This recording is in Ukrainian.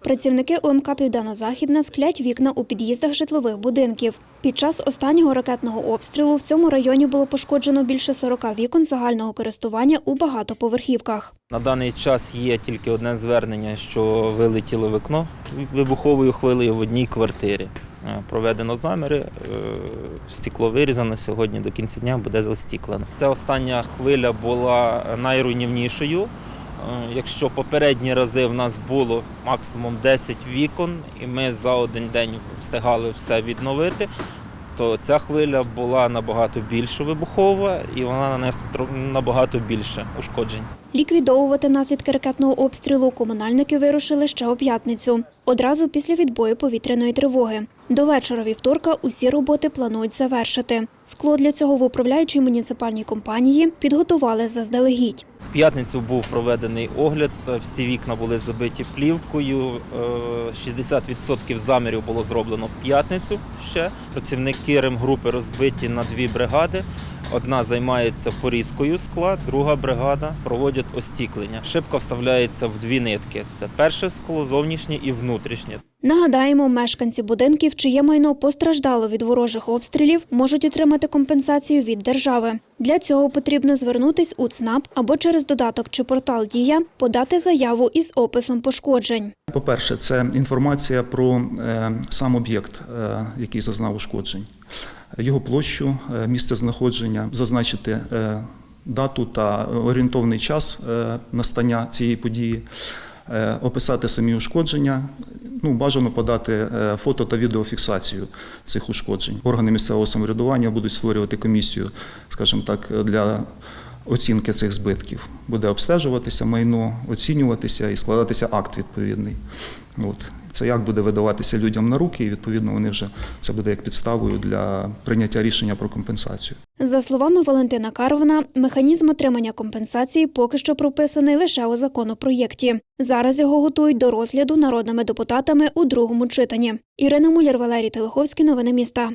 Працівники ОМК Південно-Західна склять вікна у під'їздах житлових будинків. Під час останнього ракетного обстрілу в цьому районі було пошкоджено більше 40 вікон загального користування у багатоповерхівках. На даний час є тільки одне звернення, що вилетіло вікно вибуховою хвилею в одній квартирі. Е, Проведено заміри, е, стекло вирізано сьогодні до кінця дня буде застіклено. Це остання хвиля була найруйнівнішою. Е, Якщо попередні рази в нас було максимум 10 вікон, і ми за один день встигали все відновити, то ця хвиля була набагато більш вибухова і вона нанесла набагато більше ушкоджень. Ліквідовувати наслідки ракетного обстрілу комунальники вирушили ще у п'ятницю, одразу після відбою повітряної тривоги. До вечора вівторка усі роботи планують завершити. Скло для цього в управляючій муніципальній компанії підготували заздалегідь. В п'ятницю був проведений огляд, е, всі вікна були забиті плівкою. е, 60% замірів було зроблено в п'ятницю ще. Працівники ремгрупи розбиті на дві бригади. Одна займається порізкою скла, друга бригада проводять остіклення. Шибка вставляється в дві нитки: це перше скло, зовнішнє і внутрішнє. Нагадаємо, мешканці будинків, чиє майно постраждало від ворожих обстрілів, можуть отримати компенсацію від держави. Для цього потрібно звернутись у ЦНАП або через додаток чи портал Дія подати заяву із описом пошкоджень. По-перше, це інформація про е, сам об'єкт, е, який зазнав ушкоджень, його площу, е, місце знаходження, зазначити дату та орієнтовний час настання цієї події, описати самі ушкодження. Ну, бажано подати е, фото та відеофіксацію цих ушкоджень. Органи місцевого самоврядування будуть створювати комісію, скажімо так, для оцінки цих збитків. Буде обстежуватися майно, оцінюватися і складатися акт відповідний. От. Це як буде видаватися людям на руки, і відповідно вони вже це буде як підставою для прийняття рішення про компенсацію. За словами Валентина Карвана, механізм отримання компенсації поки що прописаний лише у законопроєкті. Зараз його готують до розгляду народними депутатами у другому читанні. Ірина Муляр, Валерій Телеховський. Новини міста.